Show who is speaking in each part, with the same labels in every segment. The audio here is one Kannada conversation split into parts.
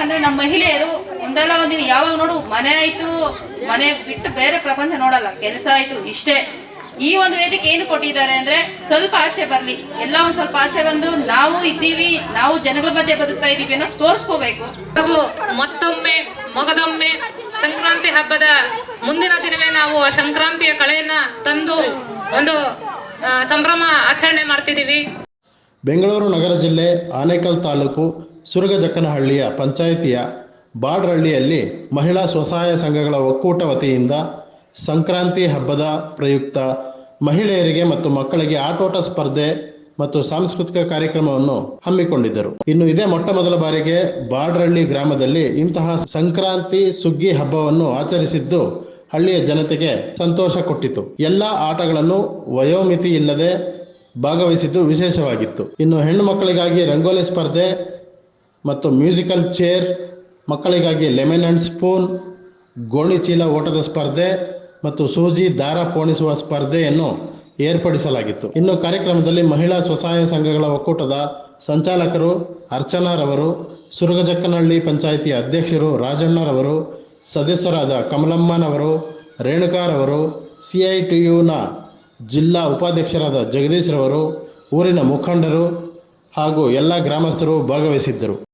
Speaker 1: ಯಾಕಂದ್ರೆ ನಮ್ಮ ಮಹಿಳೆಯರು ಒಂದಲ್ಲ ಒಂದಿನ ಯಾವಾಗ ನೋಡು ಮನೆ ಆಯ್ತು ಮನೆ ಬಿಟ್ಟು ಬೇರೆ ಪ್ರಪಂಚ ನೋಡಲ್ಲ ಕೆಲಸ ಆಯ್ತು ಇಷ್ಟೇ. ಈ ಒಂದು ವೇದಿಕೆ ಏನು ಕೊಟ್ಟಿದ್ದಾರೆ ಅಂದ್ರೆ ಸ್ವಲ್ಪ ಆಚೆ ಬರ್ಲಿ ಎಲ್ಲ ಒಂದ್ ಸ್ವಲ್ಪ ಆಚೆ ಬಂದು ನಾವು ಇದ್ದೀವಿ ನಾವು ಜನಗಳ ಮಧ್ಯೆ ಬದುಕ್ತಾ ಇದೀವಿ ಅನ್ನೋ ತೋರಿಸ್ಕೋಬೇಕು.
Speaker 2: ಹಾಗೂ ಮತ್ತೊಮ್ಮೆ ಮೊಗದೊಮ್ಮೆ ಸಂಕ್ರಾಂತಿ ಹಬ್ಬದ ಮುಂದಿನ ದಿನವೇ ನಾವು ಆ ಸಂಕ್ರಾಂತಿಯ ಕಳೆಯನ್ನ ತಂದು ಒಂದು ಆ, ಸಂಭ್ರಮ ಆಚರಣೆ ಮಾಡ್ತಿದ್ದೀವಿ.
Speaker 3: ಬೆಂಗಳೂರು ನಗರ ಜಿಲ್ಲೆ ಆನೇಕಲ್ ತಾಲೂಕು ಸುರಗಜಕ್ಕನಹಳ್ಳಿಯ ಪಂಚಾಯಿತಿಯ ಬಾಡ್ರಹಳ್ಳಿಯಲ್ಲಿ ಮಹಿಳಾ ಸ್ವಸಹಾಯ ಸಂಘಗಳ ಒಕ್ಕೂಟ ವತಿಯಿಂದ ಸಂಕ್ರಾಂತಿ ಹಬ್ಬದ ಪ್ರಯುಕ್ತ ಮಹಿಳೆಯರಿಗೆ ಮತ್ತು ಮಕ್ಕಳಿಗೆ ಆಟೋಟ ಸ್ಪರ್ಧೆ ಮತ್ತು ಸಾಂಸ್ಕೃತಿಕ ಕಾರ್ಯಕ್ರಮವನ್ನು ಹಮ್ಮಿಕೊಂಡಿದ್ದರು. ಇನ್ನು ಇದೇ ಮೊಟ್ಟ ಮೊದಲ ಬಾರಿಗೆ ಬಾಡ್ರಹಳ್ಳಿ ಗ್ರಾಮದಲ್ಲಿ ಇಂತಹ ಸಂಕ್ರಾಂತಿ ಸುಗ್ಗಿ ಹಬ್ಬವನ್ನು ಆಚರಿಸಿದ್ದು ಹಳ್ಳಿಯ ಜನತೆಗೆ ಸಂತೋಷ ಕೊಟ್ಟಿತು. ಎಲ್ಲ ಆಟಗಳನ್ನು ವಯೋಮಿತಿ ಇಲ್ಲದೆ ಭಾಗವಹಿಸಿದ್ದು ವಿಶೇಷವಾಗಿತ್ತು. ಇನ್ನು ಹೆಣ್ಣು ಮಕ್ಕಳಿಗಾಗಿ ರಂಗೋಲಿ ಸ್ಪರ್ಧೆ ಮತ್ತು ಮ್ಯೂಸಿಕಲ್ ಚೇರ್, ಮಕ್ಕಳಿಗಾಗಿ ಲೆಮನ್ ಆ್ಯಂಡ್ ಸ್ಪೂನ್, ಗೋಣಿ ಚೀಲ ಓಟದ ಸ್ಪರ್ಧೆ ಮತ್ತು ಸೂಜಿ ದಾರ ಪೋಣಿಸುವ ಸ್ಪರ್ಧೆಯನ್ನು ಏರ್ಪಡಿಸಲಾಗಿತ್ತು. ಇನ್ನು ಕಾರ್ಯಕ್ರಮದಲ್ಲಿ ಮಹಿಳಾ ಸ್ವಸಹಾಯ ಸಂಘಗಳ ಒಕ್ಕೂಟದ ಸಂಚಾಲಕರು ಅರ್ಚನಾರವರು, ಸುರಗಜಕ್ಕನಹಳ್ಳಿ ಪಂಚಾಯಿತಿ ಅಧ್ಯಕ್ಷರು ರಾಜಣ್ಣರವರು, ಸದಸ್ಯರಾದ ಕಮಲಮ್ಮನವರು, ರೇಣುಕಾರವರು, ಸಿ ಐ ಟಿ ಯುನ ಜಿಲ್ಲಾ ಉಪಾಧ್ಯಕ್ಷರಾದ ಜಗದೀಶ್ರವರು, ಊರಿನ ಮುಖಂಡರು ಹಾಗೂ ಎಲ್ಲ ಗ್ರಾಮಸ್ಥರು ಭಾಗವಹಿಸಿದ್ದರು.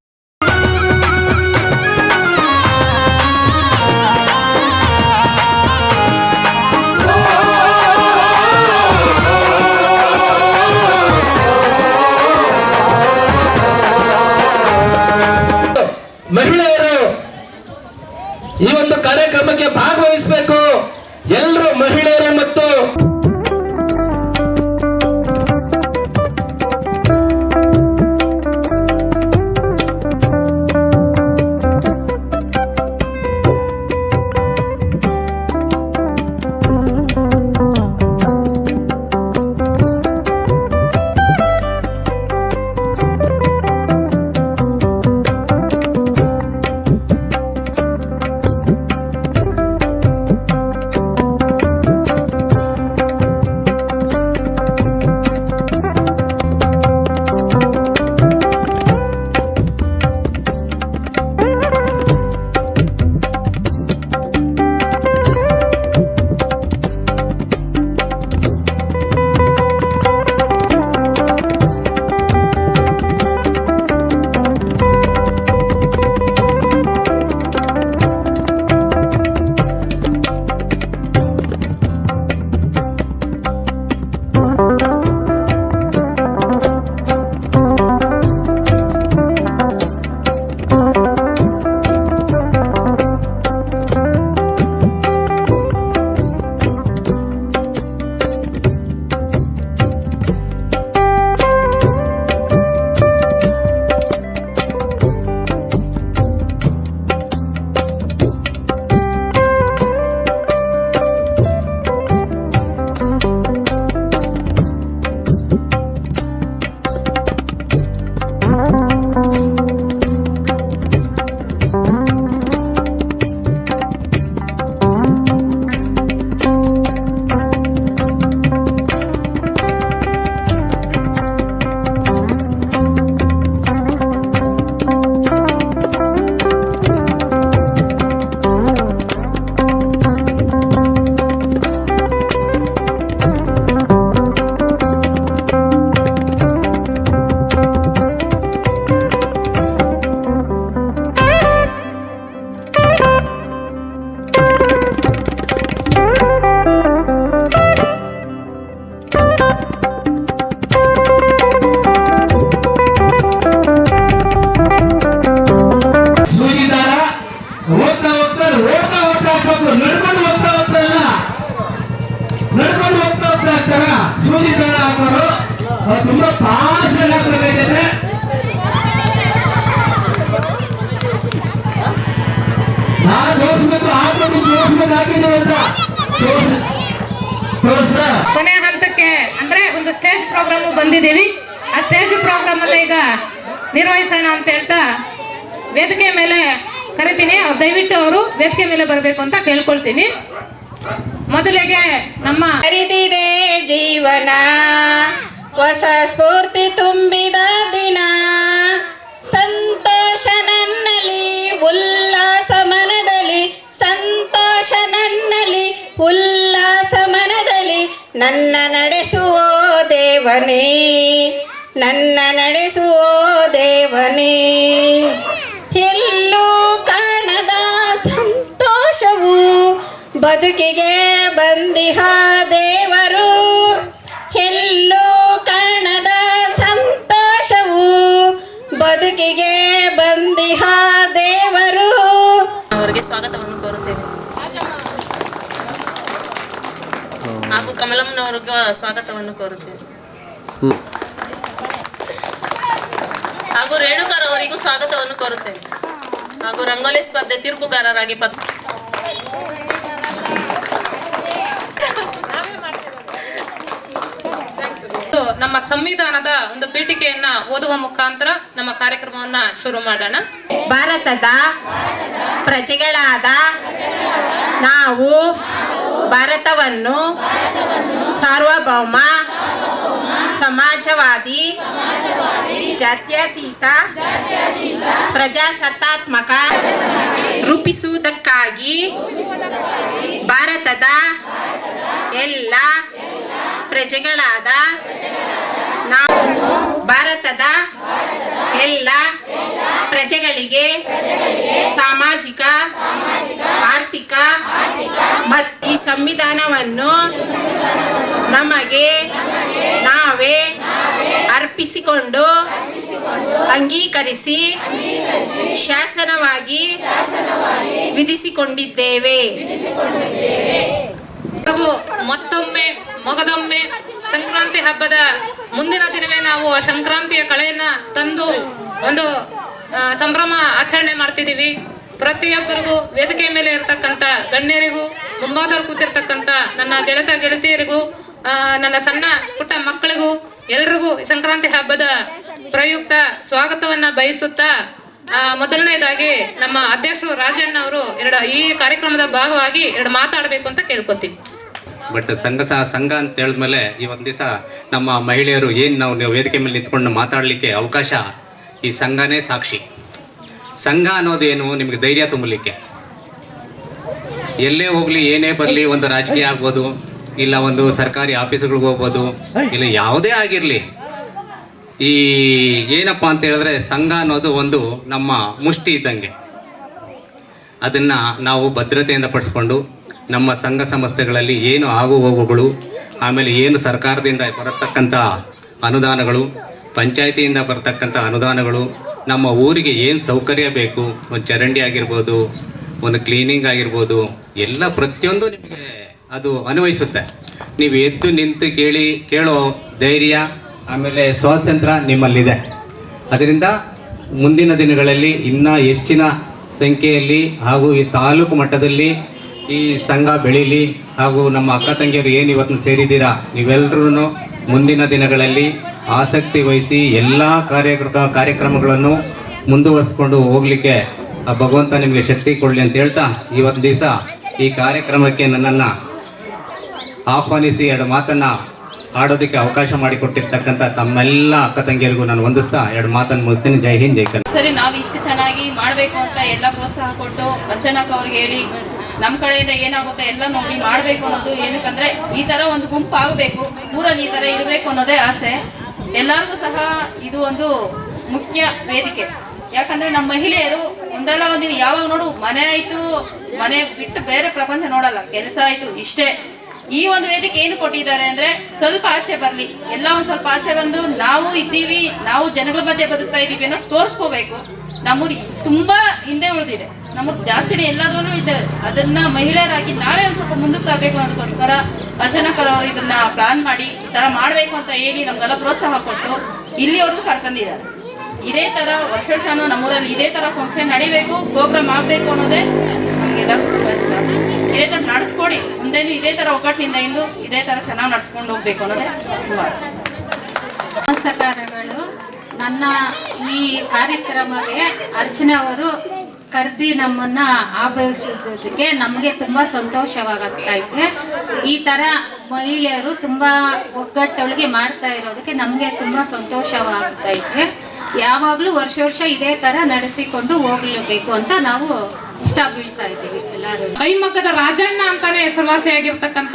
Speaker 4: ತುಂಬಾ ಫಾಸ್ಟ್ ಆಗಿ ಹಾಕ್ಬೇಕಾಯ್ತದೆ ನಾನು ತೋರಿಸ್ಬೇಕು ಆಗ್ಬೇಕು ತೋರಿಸ್ಬೇಕು ಹಾಕಿದ್ದೀವಿ ಅಂತ. ತೋರಿಸ ತೋರಿಸ.
Speaker 2: ಕೊನೆ ಹಂತಕ್ಕೆ ಅಂದ್ರೆ ಒಂದು ಸ್ಟೇಜ್ ಪ್ರೋಗ್ರಾಮ್ ಬಂದಿದ್ದೀವಿ. ಆ ಸ್ಟೇಜ್ ಪ್ರೋಗ್ರಾಮ್ ಅನ್ನ ಈಗ ನಿರ್ವಹಿಸೋಣ ಅಂತ ಹೇಳ್ತಾ ವೇದಿಕೆ ಮೇಲೆ ಕರಿತೀನಿ. ಅವ್ರು ದಯವಿಟ್ಟು ಅವರು ವೇದಿಕೆ ಮೇಲೆ ಬರಬೇಕು ಅಂತ ಕೇಳ್ಕೊಳ್ತೀನಿ. ಮೊದಲಿಗೆ ನಮ್ಮ
Speaker 5: ಹರಿದಿದೆ ಜೀವನ. ಹೊಸ ಸ್ಫೂರ್ತಿ ತುಂಬಿದ ದಿನ. ಸಂತೋಷ ನನ್ನಲಿ ಉಲ್ಲಾಸ ಮನದಲ್ಲಿ ಸಂತೋಷ ನನ್ನಲ್ಲಿ ಉಲ್ಲಾಸ ಮನದಲ್ಲಿ ನನ್ನ ನಡೆಸುವ ದೇವನೇ. ನನ್ನ ನಡೆಸುವ ದೇವನೇ. ಎಲ್ಲೂ ಕಾಣದ ಸಂತೋಷವು ಬದುಕಿಗೆ ಬಂದಿಹ ದೇವರು
Speaker 6: ಕಮಲಮ್ಮನವರಿಗೆ ಸ್ವಾಗತವನ್ನು ಕೋರುತ್ತೇವೆ. ಹಾಗೂ ರೇಣುಕರ್ ಅವರಿಗೂ ಸ್ವಾಗತವನ್ನು ಕೋರುತ್ತೇವೆ. ಹಾಗೂ ರಂಗೋಲಿ ಸ್ಪರ್ಧೆ ತೀರ್ಪುಗಾರರಾಗಿ ಪತ್
Speaker 2: ನಮ್ಮ ಸಂವಿಧಾನದ ಒಂದು ಪೀಠಿಕೆಯನ್ನ ಓದುವ ಮುಖಾಂತರ ನಮ್ಮ ಕಾರ್ಯಕ್ರಮವನ್ನ ಶುರು ಮಾಡೋಣ.
Speaker 5: ಭಾರತದ ಪ್ರಜೆಗಳಾದ ನಾವು ಭಾರತವನ್ನು ಸಾರ್ವಭೌಮ ಸಮಾಜವಾದಿ ಜಾತ್ಯತೀತ ಪ್ರಜಾಸತ್ತಾತ್ಮಕ ರೂಪಿಸುವುದಕ್ಕಾಗಿ ಭಾರತದ ಎಲ್ಲ ಪ್ರಜೆಗಳಾದ ನಾವು ಭಾರತದ ಎಲ್ಲ ಪ್ರಜೆಗಳಿಗೆ ಸಾಮಾಜಿಕ, ಆರ್ಥಿಕ ಮತ್ತು ಈ ಸಂವಿಧಾನವನ್ನು ನಮಗೆ ನಾವೇ ಅರ್ಪಿಸಿಕೊಂಡು ಅಂಗೀಕರಿಸಿ ಶಾಸನವಾಗಿ ವಿಧಿಸಿಕೊಂಡಿದ್ದೇವೆ.
Speaker 2: ಮತ್ತೊಮ್ಮೆ, ಮೊಗದೊಮ್ಮೆ ಸಂಕ್ರಾಂತಿ ಹಬ್ಬದ ಮುಂದಿನ ದಿನವೇ ನಾವು ಆ ಸಂಕ್ರಾಂತಿಯ ಕಳೆಯನ್ನ ತಂದು ಒಂದು ಸಂಭ್ರಮ ಆಚರಣೆ ಮಾಡ್ತಿದ್ದೀವಿ. ಪ್ರತಿಯೊಬ್ಬರಿಗೂ ವೇದಿಕೆ ಮೇಲೆ ಇರತಕ್ಕಂಥ ಗಣ್ಯರಿಗೂ ಮುಂಭಾಗದಲ್ಲಿ ಕೂತಿರ್ತಕ್ಕಂಥ ನನ್ನ ಗೆಳೆತ ಗೆಳತಿಯರಿಗೂ ನನ್ನ ಸಣ್ಣ ಪುಟ್ಟ ಮಕ್ಕಳಿಗೂ, ಎಲ್ರಿಗೂ ಸಂಕ್ರಾಂತಿ ಹಬ್ಬದ ಪ್ರಯುಕ್ತ ಸ್ವಾಗತವನ್ನ ಬಯಸುತ್ತಾ ಮೊದಲನೇದಾಗಿ ನಮ್ಮ ಅಧ್ಯಕ್ಷರು ರಾಜಣ್ಣ ಅವರು ಎರಡು ಈ ಕಾರ್ಯಕ್ರಮದ ಭಾಗವಾಗಿ ಎರಡು ಮಾತಾಡಬೇಕು ಅಂತ ಕೇಳ್ಕೊತೀವಿ.
Speaker 7: ಬಟ್ ಸಂಘ ಸಹ ಸಂಘ ಅಂತ ಹೇಳಿದ್ಮೇಲೆ ಈ ಒಂದು ದಿವಸ ನಮ್ಮ ಮಹಿಳೆಯರು ಏನು ನಾವು ವೇದಿಕೆ ಮೇಲೆ ನಿಂತ್ಕೊಂಡು ಮಾತಾಡಲಿಕ್ಕೆ ಅವಕಾಶ ಈ ಸಂಘನೇ ಸಾಕ್ಷಿ. ಸಂಘ ಅನ್ನೋದೇನು ನಿಮಗೆ ಧೈರ್ಯ ತುಂಬಲಿಕ್ಕೆ. ಎಲ್ಲೇ ಹೋಗಲಿ, ಏನೇ ಬರಲಿ, ಒಂದು ರಾಜಕೀಯ ಆಗ್ಬೋದು, ಇಲ್ಲ ಒಂದು ಸರ್ಕಾರಿ ಆಫೀಸ್ಗಳಿಗೆ ಹೋಗ್ಬೋದು, ಇಲ್ಲ ಯಾವುದೇ ಆಗಿರಲಿ. ಈ ಏನಪ್ಪ ಅಂತ ಹೇಳಿದ್ರೆ ಸಂಘ ಅನ್ನೋದು ಒಂದು ನಮ್ಮ ಮುಷ್ಟಿ ಇದ್ದಂಗೆ. ಅದನ್ನು ನಾವು ಭದ್ರತೆಯಿಂದ ಪಡಿಸ್ಕೊಂಡು ನಮ್ಮ ಸಂಘ ಸಂಸ್ಥೆಗಳಲ್ಲಿ ಏನು ಆಗು ಹೋಗುಗಳು, ಆಮೇಲೆ ಏನು ಸರ್ಕಾರದಿಂದ ಬರತಕ್ಕಂಥ ಅನುದಾನಗಳು, ಪಂಚಾಯತಿಯಿಂದ ಬರತಕ್ಕಂಥ ಅನುದಾನಗಳು, ನಮ್ಮ ಊರಿಗೆ ಏನು ಸೌಕರ್ಯ ಬೇಕು, ಒಂದು ಚರಂಡಿ ಆಗಿರ್ಬೋದು, ಒಂದು ಕ್ಲೀನಿಂಗ್ ಆಗಿರ್ಬೋದು, ಎಲ್ಲ ಪ್ರತಿಯೊಂದು ನಿಮಗೆ ಅದು ಅನ್ವಯಿಸುತ್ತೆ. ನೀವು ಎದ್ದು ನಿಂತು ಕೇಳಿ, ಕೇಳೋ ಧೈರ್ಯ, ಆಮೇಲೆ ಸ್ವಾತಂತ್ರ್ಯ ನಿಮ್ಮಲ್ಲಿದೆ. ಅದರಿಂದ ಮುಂದಿನ ದಿನಗಳಲ್ಲಿ ಇನ್ನೂ ಹೆಚ್ಚಿನ ಸಂಖ್ಯೆಯಲ್ಲಿ ಹಾಗೂ ಈ ತಾಲೂಕು ಮಟ್ಟದಲ್ಲಿ ಈ ಸಂಘ ಬೆಳೀಲಿ ಹಾಗೂ ನಮ್ಮ ಅಕ್ಕ ತಂಗಿಯರು ಏನು ಇವತ್ತು ಸೇರಿದ್ದೀರಾ ನೀವೆಲ್ಲರೂ ಮುಂದಿನ ದಿನಗಳಲ್ಲಿ ಆಸಕ್ತಿ ವಹಿಸಿ ಎಲ್ಲ ಕಾರ್ಯಕ್ರ ಕಾರ್ಯಕ್ರಮಗಳನ್ನು ಮುಂದುವರಿಸ್ಕೊಂಡು ಹೋಗಲಿಕ್ಕೆ ಆ ಭಗವಂತ ನಿಮಗೆ ಶಕ್ತಿ ಕೊಡಲಿ ಅಂತ ಹೇಳ್ತಾ ಇವತ್ತು ದಿವಸ ಈ ಕಾರ್ಯಕ್ರಮಕ್ಕೆ ನನ್ನನ್ನು ಆಹ್ವಾನಿಸಿ ಎರಡು ಮಾತನ್ನು ಆಡೋದಕ್ಕೆ ಅವಕಾಶ ಮಾಡಿಕೊಟ್ಟಿರ್ತಕ್ಕಂಥ ತಮ್ಮೆಲ್ಲ ಅಕ್ಕ ತಂಗಿಯರಿಗೂ ನಾನು ವಂದಿಸ್ತಾ ಎರಡು ಮಾತನ್ನು ಮುಗಿಸ್ತೀನಿ. ಜೈ ಹಿಂದ್, ಜೈ
Speaker 1: ಸರಿ, ನಾವು ಇಷ್ಟು ಚೆನ್ನಾಗಿ ಮಾಡಬೇಕು ಅಂತ ಎಲ್ಲ ಪ್ರೋತ್ಸಾಹ ಕೊಟ್ಟು ಅರ್ಚನಾಕ್ ಅವ್ರಿಗೆ ಹೇಳಿ ನಮ್ಮ ಕಡೆಯಿಂದ ಏನಾಗುತ್ತೆ ಎಲ್ಲ ನೋಡಿ ಮಾಡಬೇಕು ಅನ್ನೋದು ಏನಕ್ಕಂದ್ರೆ ಈ ತರ ಒಂದು ಗುಂಪು ಆಗಬೇಕು ಊರಲ್ಲಿ ಈ ಥರ ಇರಬೇಕು ಅನ್ನೋದೇ ಆಸೆ. ಎಲ್ಲರಿಗೂ ಸಹ ಇದು ಒಂದು ಮುಖ್ಯ ವೇದಿಕೆ. ಯಾಕಂದ್ರೆ ನಮ್ಮ ಮಹಿಳೆಯರು ಒಂದಲ್ಲ ಒಂದಿನ ಯಾವಾಗ ನೋಡು ಮನೆ ಆಯ್ತು, ಮನೆ ಬಿಟ್ಟು ಬೇರೆ ಪ್ರಪಂಚ ನೋಡಲ್ಲ, ಕೆಲಸ ಆಯ್ತು ಇಷ್ಟೇ. ಈ ಒಂದು ವೇದಿಕೆ ಏನು ಕೊಟ್ಟಿದ್ದಾರೆ ಅಂದ್ರೆ ಸ್ವಲ್ಪ ಆಚೆ ಬರಲಿ. ಎಲ್ಲ ಒಂದು ಸ್ವಲ್ಪ ಆಚೆ ಬಂದು ನಾವು ಇದ್ದೀವಿ, ನಾವು ಜನಗಳ ಮಧ್ಯೆ ಬದುಕ್ತಾ ಇದ್ದೀವಿ ಅನ್ನೋ ತೋರ್ಸ್ಕೋಬೇಕು. ನಮ್ಮೂರು ತುಂಬಾ ಹಿಂದೆ ಉಳಿದಿದೆ. ನಮಗೆ ಜಾಸ್ತಿನೇ ಎಲ್ಲಾದ್ರೂ ಇದೆ ಅದನ್ನ ಮಹಿಳೆಯರಾಗಿ ನಾವೇ ಒಂದ್ ಸ್ವಲ್ಪ ಮುಂದಕ್ಕೆ ತರಬೇಕು ಅನ್ನೋದಕ್ಕೋಸ್ಕರ ಅವರು ಇದನ್ನ ಪ್ಲಾನ್ ಮಾಡಿ ಈ ತರ ಮಾಡ್ಬೇಕು ಅಂತ ಹೇಳಿ ನಮ್ಗೆಲ್ಲ ಪ್ರೋತ್ಸಾಹ ಕೊಟ್ಟು ಇಲ್ಲಿವರೆಗೂ ಕರ್ಕೊಂಡಿದ್ದಾರೆ. ಇದೇ ತರ ವರ್ಷ ವರ್ಷನೂ ನಮ್ಮೂರಲ್ಲಿ ಇದೇ ತರ ಫಂಕ್ಷನ್ ನಡಿಬೇಕು ಪ್ರೋಗ್ರಾಮ್ ಆಗ್ಬೇಕು ಅನ್ನೋದೇ ನಮ್ಗೆಲ್ಲ. ಇದೇ ತರ ನಡೆಸ್ಕೊಡಿ. ಮುಂದೇನು ಇದೇ ತರ ಒಗ್ಗಟ್ಟಿನಿಂದ ಇಂದು ಇದೇ ತರ ಚೆನ್ನಾಗಿ ನಡ್ಸ್ಕೊಂಡು ಹೋಗ್ಬೇಕು ಅನ್ನೋದೇ ತುಂಬ ಆಸೆ.
Speaker 8: ನನ್ನ ಈ ಕಾರ್ಯಕ್ರಮಕ್ಕೆ ಅರ್ಚನಾ ಅವರು ಕರೆದಿ ನಮ್ಮನ್ನ ಆಭವಿಸಿದ್ದಕ್ಕೆ ನಮಗೆ ತುಂಬ ಸಂತೋಷವಾಗ್ತಾ ಇದೆ. ಈ ಥರ ಮಹಿಳೆಯರು ತುಂಬ ಒಗ್ಗಟ್ಟೊಳಗೆ ಮಾಡ್ತಾ ಇರೋದಕ್ಕೆ ನಮಗೆ ತುಂಬ ಸಂತೋಷವಾಗ್ತಾ ಇದೆ. ಯಾವಾಗಲೂ ವರ್ಷ ವರ್ಷ ಇದೇ ಥರ ನಡೆಸಿಕೊಂಡು ಹೋಗ್ಲೇಬೇಕು ಅಂತ ನಾವು ಇಷ್ಟ ಬೀಳ್ತಾ ಇದ್ದೀವಿ ಎಲ್ಲರೂ.
Speaker 2: ಕೈಮಗ್ಗದ ರಾಜಣ್ಣ ಅಂತಾನೆ ಹೆಸರುವಾಸಿಯಾಗಿರ್ತಕ್ಕಂಥ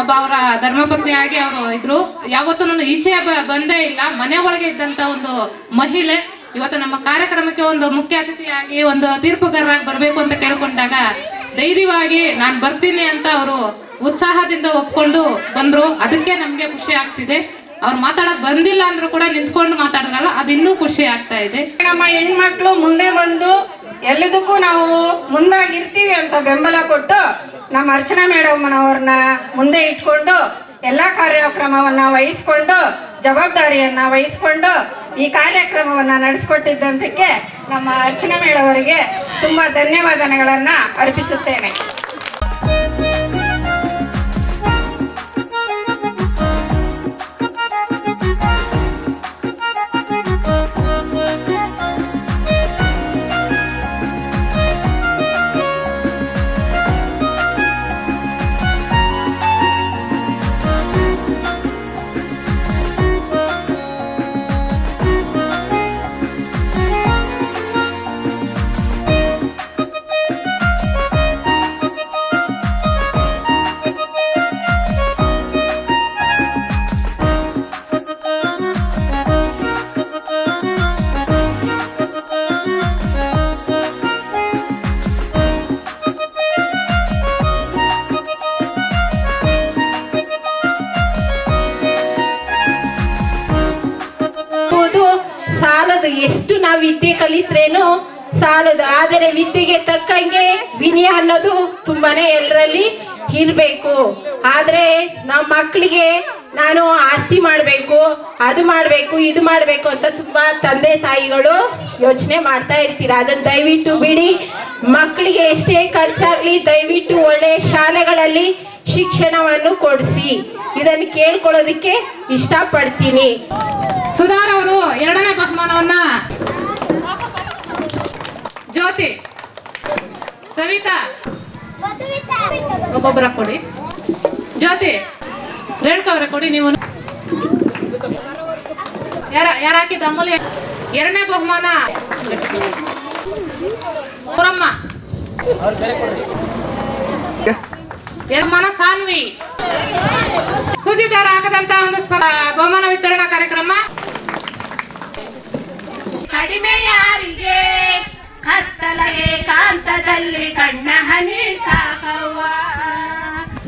Speaker 2: ಒಬ್ಬ ಅವರ ಧರ್ಮಪತ್ನಿಯಾಗಿ ಅವರು ಇದ್ರು. ಯಾವತ್ತೂ ಈಚೆ ಬ- ಬಂದೇ ಇಲ್ಲ. ಮನೆ ಒಳಗೆ ಇದ್ದಂತ ಒಂದು ಮಹಿಳೆ. ಇವತ್ತು ನಮ್ಮ ಕಾರ್ಯಕ್ರಮಕ್ಕೆ ಒಂದು ಮುಖ್ಯ ಅತಿಥಿಯಾಗಿ ಒಂದು ತೀರ್ಪುಗಾರರಾಗಿ ಬರಬೇಕು ಅಂತ ಕೇಳ್ಕೊಂಡಾಗ ಧೈರ್ಯವಾಗಿ ನಾನು ಬರ್ತೀನಿ ಅಂತ ಅವರು ಉತ್ಸಾಹದಿಂದ ಒಪ್ಕೊಂಡು ಬಂದ್ರು. ಅದಕ್ಕೆ ನಮಗೆ ಖುಷಿ ಆಗ್ತಿದೆ. ಅವ್ರು ಮಾತಾಡಕ್ ಬಂದಿಲ್ಲ ಅಂದ್ರೂ ಕೂಡ ನಿಂತ್ಕೊಂಡು ಮಾತಾಡಿದ್ರಲ್ಲ ಅದು ಇನ್ನೂ ಖುಷಿ ಆಗ್ತಾ ಇದೆ.
Speaker 9: ನಮ್ಮ ಹೆಣ್ಮಕ್ಳು ಮುಂದೆ ಬಂದು ಎಲ್ಲದಕ್ಕೂ ನಾವು ಮುಂದಾಗಿರ್ತೀವಿ ಅಂತ ಬೆಂಬಲ ಕೊಟ್ಟು ನಮ್ಮ ಅರ್ಚನಾ ಮೇಡಮ್ಮನವ್ರನ್ನ ಮುಂದೆ ಇಟ್ಕೊಂಡು ಎಲ್ಲ ಕಾರ್ಯಕ್ರಮವನ್ನ ವಹಿಸ್ಕೊಂಡು, ಜವಾಬ್ದಾರಿಯನ್ನ ವಹಿಸ್ಕೊಂಡು ಈ ಕಾರ್ಯಕ್ರಮವನ್ನ ನಡೆಸಿಕೊಟ್ಟಿದ್ದಂತಕ್ಕೆ ನಮ್ಮ ಅರ್ಚನಾ ಮೇಡವರಿಗೆ ತುಂಬಾ ಧನ್ಯವಾದಗಳನ್ನ ಅರ್ಪಿಸುತ್ತೇನೆ.
Speaker 5: ಎಷ್ಟು ನಾವು ವಿದ್ಯೆ ಕಲಿತ್ರೇನು ಸಾಲದು. ಆದರೆ ವಿದ್ಯೆಗೆ ತಕ್ಕಂಗೆ ವಿನಯ ಅನ್ನೋದು ತುಂಬಾನೇ ಎಲ್ಲರಲ್ಲಿ ಇರಬೇಕು. ಆದ್ರೆ ನಮ್ಮ ಮಕ್ಕಳಿಗೆ ನಾನು ಆಸ್ತಿ ಮಾಡಬೇಕು, ಅದು ಮಾಡಬೇಕು, ಇದು ಮಾಡಬೇಕು ಅಂತ ತುಂಬಾ ತಂದೆ ತಾಯಿಗಳು ಯೋಚನೆ ಮಾಡ್ತಾ ಇರ್ತೀರ. ಅದನ್ನ ದಯವಿಟ್ಟು ಬಿಡಿ. ಮಕ್ಕಳಿಗೆ ಎಷ್ಟೇ ಖರ್ಚಾಗ್ಲಿ ದಯವಿಟ್ಟು ಒಳ್ಳೆ ಶಾಲೆಗಳಲ್ಲಿ ಶಿಕ್ಷಣವನ್ನು ಕೊಡಿಸಿ. ಇದನ್ನು ಕೇಳ್ಕೊಳ್ಳೋದಕ್ಕೆ ಇಷ್ಟಪಡ್ತೀನಿ.
Speaker 2: ಸುಧಾರ್ ಅವರು, ಎರಡನೇ ಬಹುಮಾನವನ್ನ ಜ್ಯೋತಿ ಸವಿತಾ ಒಬ್ಬೊಬ್ಬರ ಕೊಡಿ. ಜ್ಯೋತಿ, ರೇಣುಕಾ ಅವರ ಕೊಡಿ, ನೀವು ಯಾರ ಯಾರು ಹಾಕಿದ ಅಮೂಲ್ಯ ಎರಡನೇ ಬಹುಮಾನ. ಪುರಮ್ಮ ಎರಡು ಮನ ಸಾನ್ವಿ. ಸುದ್ದಿದಾರ ಹಾಕದಂತ ಒಂದು ಬಹುಮಾನ ವಿತರಣಾ ಕಾರ್ಯಕ್ರಮ.
Speaker 5: ಕಡಿಮೆ ಕತ್ತಲ ಏಕಾಂತದಲ್ಲಿ ಕಣ್ಣ ಹನಿ ಸಾಕವ್ವ.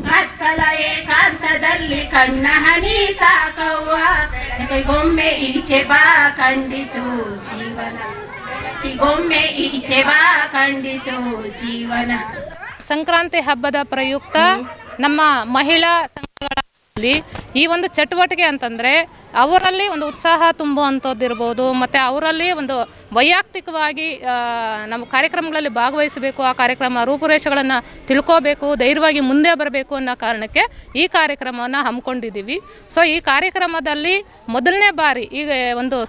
Speaker 5: ಕತ್ತಲ ಏಕಾಂತದಲ್ಲಿ ಕಣ್ಣ ಹನಿ ಸಾಕವ್ವ. ಬೆಳಕಿಗೊಮ್ಮೆ ಈಚೆ ಬಾ ಕಂಡಿತು ಜೀವನ. ಬೆಳಕಿಗೊಮ್ಮೆ ಈಚೆ ಬಾ ಕಂಡಿತು ಜೀವನ.
Speaker 2: ಸಂಕ್ರಾಂತಿ ಹಬ್ಬದ ಪ್ರಯುಕ್ತ ನಮ್ಮ ಮಹಿಳಾ ಈ ಒಂದು ಚಟುವಟಿಕೆ ಅಂತಂದರೆ ಅವರಲ್ಲಿ ಒಂದು ಉತ್ಸಾಹ ತುಂಬುವಂಥದ್ದು ಇರ್ಬೋದು, ಮತ್ತು ಅವರಲ್ಲಿ ಒಂದು ವೈಯಕ್ತಿಕವಾಗಿ ನಮ್ಮ ಕಾರ್ಯಕ್ರಮಗಳಲ್ಲಿ ಭಾಗವಹಿಸಬೇಕು, ಆ ಕಾರ್ಯಕ್ರಮ ರೂಪುರೇಷೆಗಳನ್ನು ತಿಳ್ಕೋಬೇಕು, ಧೈರ್ಯವಾಗಿ ಮುಂದೆ ಬರಬೇಕು ಅನ್ನೋ ಕಾರಣಕ್ಕೆ ಈ ಕಾರ್ಯಕ್ರಮವನ್ನು ಹಮ್ಮಿಕೊಂಡಿದ್ದೀವಿ. ಸೊ ಈ ಕಾರ್ಯಕ್ರಮದಲ್ಲಿ ಮೊದಲನೇ ಬಾರಿ ಈಗ ಒಂದು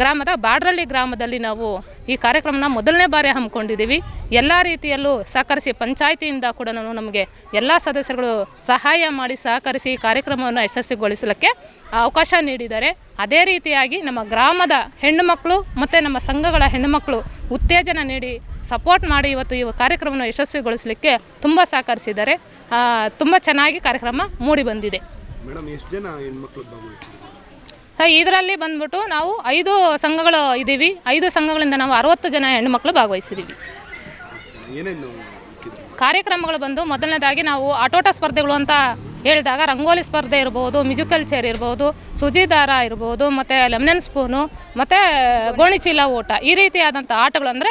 Speaker 2: ಗ್ರಾಮದ ಬಾಡ್ರಳ್ಳಿ ಗ್ರಾಮದಲ್ಲಿ ನಾವು ಈ ಕಾರ್ಯಕ್ರಮನ ಮೊದಲನೇ ಬಾರಿ ಹಮ್ಮಿಕೊಂಡಿದ್ದೀವಿ. ಎಲ್ಲ ರೀತಿಯಲ್ಲೂ ಸಹಕರಿಸಿ ಪಂಚಾಯಿತಿಯಿಂದ ಕೂಡ ನಮಗೆ ಎಲ್ಲ ಸದಸ್ಯರುಗಳು ಸಹಾಯ ಮಾಡಿ ಸಹಕರಿಸಿ ಈ ಕಾರ್ಯಕ್ರಮವನ್ನು ಯಶಸ್ವಿಗೊಳಿಸಲಿಕ್ಕೆ ಅವಕಾಶ ನೀಡಿದ್ದಾರೆ. ಅದೇ ರೀತಿಯಾಗಿ ನಮ್ಮ ಗ್ರಾಮದ ಹೆಣ್ಣು ಮಕ್ಕಳು ಮತ್ತು ನಮ್ಮ ಸಂಘಗಳ ಹೆಣ್ಣುಮಕ್ಕಳು ಉತ್ತೇಜನ ನೀಡಿ ಸಪೋರ್ಟ್ ಮಾಡಿ ಇವತ್ತು ಈ ಕಾರ್ಯಕ್ರಮವನ್ನು ಯಶಸ್ವಿಗೊಳಿಸಲಿಕ್ಕೆ ತುಂಬ ಸಹಕರಿಸಿದ್ದಾರೆ. ತುಂಬ ಚೆನ್ನಾಗಿ ಕಾರ್ಯಕ್ರಮ ಮೂಡಿ ಬಂದಿದೆ. ಸೊ ಇದರಲ್ಲಿ ಬಂದ್ಬಿಟ್ಟು ನಾವು ಐದು ಸಂಘಗಳು ಇದ್ದೀವಿ. ಐದು ಸಂಘಗಳಿಂದ ನಾವು ಅರವತ್ತು ಜನ ಹೆಣ್ಣುಮಕ್ಳು ಭಾಗವಹಿಸಿದ್ದೀವಿ. ಕಾರ್ಯಕ್ರಮಗಳು ಬಂದು ಮೊದಲನೇದಾಗಿ ನಾವು ಆಟೋಟ ಸ್ಪರ್ಧೆಗಳು ಅಂತ ಹೇಳಿದಾಗ ರಂಗೋಲಿ ಸ್ಪರ್ಧೆ ಇರ್ಬೋದು ಮ್ಯೂಸಿಕಲ್ ಚೇರ್ ಇರ್ಬೋದು ಸುಜಿದಾರ ಇರ್ಬೋದು ಮತ್ತು ಲೆಮನನ್ ಸ್ಪೂನು ಮತ್ತು ಗೋಣಿಚೀಲ ಓಟ. ಈ ರೀತಿಯಾದಂಥ ಆಟಗಳು ಅಂದರೆ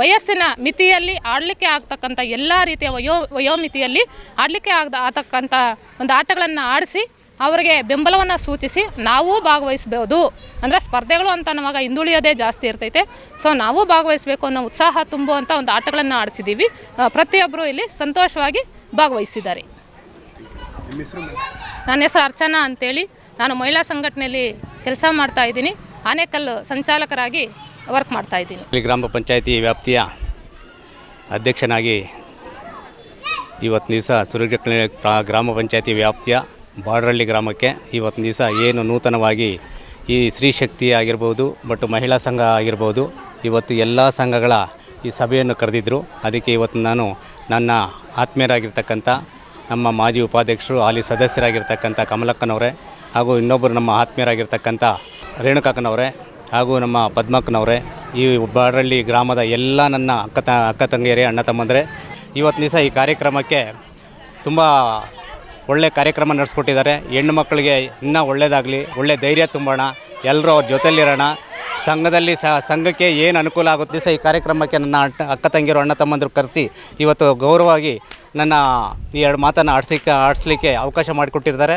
Speaker 2: ವಯಸ್ಸಿನ ಮಿತಿಯಲ್ಲಿ ಆಡಲಿಕ್ಕೆ ಆಗ್ತಕ್ಕಂಥ ಎಲ್ಲ ರೀತಿಯ ವಯೋ ವಯೋಮಿತಿಯಲ್ಲಿ ಆಡಲಿಕ್ಕೆ ಆಗದ ಆತಕ್ಕಂಥ ಒಂದು ಆಟಗಳನ್ನು ಆಡಿಸಿ ಅವರಿಗೆ ಬೆಂಬಲವನ್ನು ಸೂಚಿಸಿ ನಾವೂ ಭಾಗವಹಿಸ್ಬೋದು. ಅಂದರೆ ಸ್ಪರ್ಧೆಗಳು ಅಂತ ನಮಗೆ ಹಿಂದುಳಿಯೋದೇ ಜಾಸ್ತಿ ಇರ್ತೈತೆ. ಸೊ ನಾವು ಭಾಗವಹಿಸಬೇಕು ಅನ್ನೋ ಉತ್ಸಾಹ ತುಂಬುವಂಥ ಒಂದು ಆಟಗಳನ್ನು ಆಡಿಸಿದ್ದೀವಿ ಪ್ರತಿಯೊಬ್ಬರೂ ಇಲ್ಲಿ ಸಂತೋಷವಾಗಿ ಭಾಗವಹಿಸಿದ್ದಾರೆ. ನನ್ನ ಹೆಸರು ಅರ್ಚನಾ ಅಂತೇಳಿ. ನಾನು ಮಹಿಳಾ ಸಂಘಟನೆಯಲ್ಲಿ ಕೆಲಸ ಮಾಡ್ತಾ ಇದ್ದೀನಿ. ಆನೇಕಲ್ಲು ಸಂಚಾಲಕರಾಗಿ ವರ್ಕ್ ಮಾಡ್ತಾ ಇದ್ದೀನಿ.
Speaker 10: ಇಲ್ಲಿ ಗ್ರಾಮ ಪಂಚಾಯತಿ ವ್ಯಾಪ್ತಿಯ ಅಧ್ಯಕ್ಷನಾಗಿ ಇವತ್ತು ದಿವಸ ಸುರಕ್ಷ ಗ್ರಾಮ ಪಂಚಾಯತಿ ವ್ಯಾಪ್ತಿಯ ಬಾಡ್ರಳ್ಳಿ ಗ್ರಾಮಕ್ಕೆ ಇವತ್ತು ದಿವಸ ಏನು ನೂತನವಾಗಿ
Speaker 7: ಈ ಸ್ತ್ರೀ ಶಕ್ತಿ ಆಗಿರ್ಬೋದು, ಬಟ್ ಮಹಿಳಾ ಸಂಘ ಆಗಿರ್ಬೋದು, ಇವತ್ತು ಎಲ್ಲ ಸಂಘಗಳ ಈ ಸಭೆಯನ್ನು ಕರೆದಿದ್ದರು ಅದಕ್ಕೆ ಇವತ್ತು ನಾನು ನನ್ನ ಆತ್ಮೀಯರಾಗಿರ್ತಕ್ಕಂಥ, ನಮ್ಮ ಮಾಜಿ ಉಪಾಧ್ಯಕ್ಷರು, ಹಾಲಿ ಸದಸ್ಯರಾಗಿರ್ತಕ್ಕಂಥ ಕಮಲಕ್ಕನವರೇ ಹಾಗೂ ಇನ್ನೊಬ್ಬರು ನಮ್ಮ ಆತ್ಮೀಯರಾಗಿರ್ತಕ್ಕಂಥ ರೇಣುಕಾಕನವರೇ ಹಾಗೂ ನಮ್ಮ ಪದ್ಮಕ್ಕನವರೇ, ಈ ಬಾಡ್ರಳ್ಳಿ ಗ್ರಾಮದ ಎಲ್ಲ ನನ್ನ ಅಕ್ಕ ತ, ಅಕ್ಕ ತಂಗಿಯರೇ, ಅಣ್ಣ ತಮ್ಮಂದರೆ. ಇವತ್ತು ದಿವಸ ಈ ಕಾರ್ಯಕ್ರಮಕ್ಕೆ ತುಂಬ ಒಳ್ಳೆ ಕಾರ್ಯಕ್ರಮ ನಡೆಸ್ಕೊಟ್ಟಿದ್ದಾರೆ. ಹೆಣ್ಣು ಮಕ್ಕಳಿಗೆ ಇನ್ನೂ ಒಳ್ಳೆಯದಾಗಲಿ ಒಳ್ಳೆ ಧೈರ್ಯ ತುಂಬೋಣ ಎಲ್ಲರೂ ಅವ್ರ ಜೊತೆಯಲ್ಲಿರೋಣ ಸಂಘದಲ್ಲಿ ಸಹ ಸಂಘಕ್ಕೆ ಏನು ಅನುಕೂಲ ಆಗುತ್ತೆ ಸಹ ಈ ಕಾರ್ಯಕ್ರಮಕ್ಕೆ ನನ್ನ ಅಕ್ಕ ತಂಗಿಯರು, ಅಣ್ಣ ತಮ್ಮಂದರು ಕರೆಸಿ ಇವತ್ತು ಗೌರವವಾಗಿ ನನ್ನ ಈ ಎರಡು ಮಾತನ್ನು ಆಡಿಸ್ಲಿಕ್ಕೆ ಆಡಿಸ್ಲಿಕ್ಕೆ ಅವಕಾಶ ಮಾಡಿಕೊಟ್ಟಿರ್ತಾರೆ